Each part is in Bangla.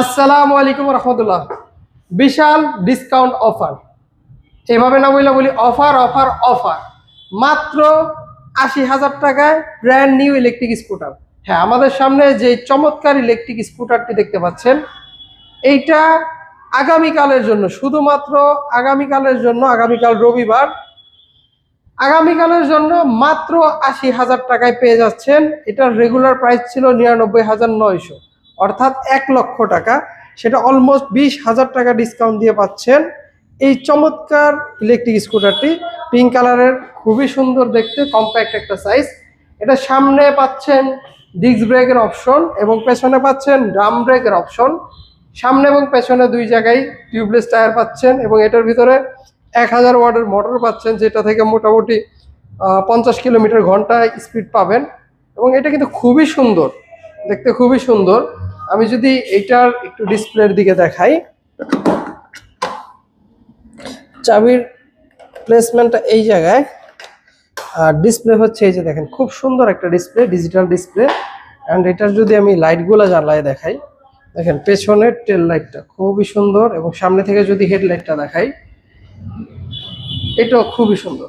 আসসালামু আলাইকুম রহমতুল্লাহ। বিশাল ডিসকাউন্ট অফার এভাবে না বললে বলি অফার অফার অফার মাত্র আশি হাজার টাকায় ব্র্যান্ড নিউ ইলেকট্রিক স্কুটার হ্যাঁ আমাদের সামনে যে চমৎকার ইলেকট্রিক স্কুটারটি দেখতে পাচ্ছেন, এইটা আগামীকালের জন্য, শুধুমাত্র আগামীকালের জন্য, আগামীকাল রবিবার, আগামীকালের জন্য মাত্র আশি হাজার টাকায় পেয়ে যাচ্ছেন। এটার রেগুলার প্রাইস ছিল নিরানব্বই হাজার নয়শো। অর্থাৎ এক লক্ষ টাকা। সেটা অলমোস্ট বিশ হাজার টাকা ডিসকাউন্ট দিয়ে পাচ্ছেন। এই চমৎকার ইলেকট্রিক স্কুটারটি পিঙ্ক কালারের খুবই সুন্দর দেখতে কম্প্যাক্ট একটা সাইজ এটা সামনে পাচ্ছেন ডিস্ক ব্রেকের অপশন এবং পেছনে পাচ্ছেন ড্রাম ব্রেকের অপশন সামনে এবং পেছনে দুই জায়গায় টিউবলেস টায়ার পাচ্ছেন এবং এটার ভিতরে এক হাজার ওয়ার্ডের মোটর পাচ্ছেন, যেটা থেকে মোটামুটি পঞ্চাশ কিলোমিটার ঘন্টায় স্পিড পাবেন। এবং এটা কিন্তু খুবই সুন্দর, দেখতে খুবই সুন্দর। আমি যদি এটার একটু ডিসপ্লের দিকে দেখাই, চাবির প্লেসমেন্টটা এই জায়গায়, আর ডিসপ্লে হচ্ছে এই যে দেখেন, খুব সুন্দর একটা ডিসপ্লে ডিজিটাল ডিসপ্লে অ্যান্ড এটার যদি আমি লাইটগুলো জ্বালায় দেখাই, দেখেন পেছনের টেল লাইটটা খুবই সুন্দর এবং সামনে থেকে যদি হেডলাইটটা দেখাই, এটাও খুবই সুন্দর।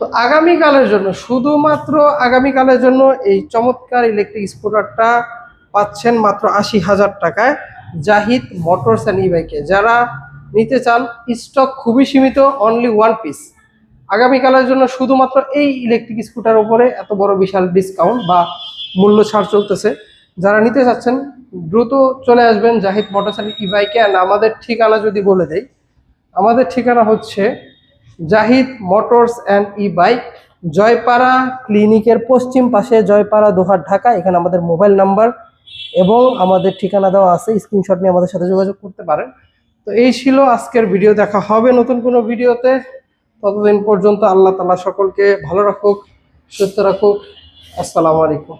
তো আগামীকালের জন্য, শুধুমাত্র আগামীকালের জন্য এই চমৎকার ইলেকট্রিক স্কুটারটা পাচ্ছেন মাত্র আশি হাজার টাকায় জাহিদ মোটরস অ্যান্ড ই বাইকে যারা নিতে চান স্টক খুবই সীমিত অনলি ওয়ান পিস আগামীকালের জন্য শুধুমাত্র এই ইলেকট্রিক স্কুটার উপরে এত বড় বিশাল ডিসকাউন্ট বা মূল্য ছাড় চলতেছে। যারা নিতে চাচ্ছেন, দ্রুত চলে আসবেন জাহিদ মোটরস অ্যান্ড ই বাইকে অ্যান্ড আমাদের ঠিকানা যদি বলে দেই, আমাদের ঠিকানা হচ্ছে Zahid motors and e bike Joypara ক্লিনিকের পশ্চিম পাশে, জয়পাড়া দোহার ঢাকা। এখানে আমাদের মোবাইল নাম্বার এবং আমাদের ঠিকানা দেওয়া আছে স্ক্রিনশট নিয়ে আমাদের সাথে যোগাযোগ করতে পারেন। তো এই ছিল আজকের ভিডিও দেখা হবে নতুন কোনো ভিডিওতে ততদিন পর্যন্ত আল্লাহ তালা সকলকে ভালো রাখুক, সুস্থ রাখুক। আসসালামু আলাইকুম।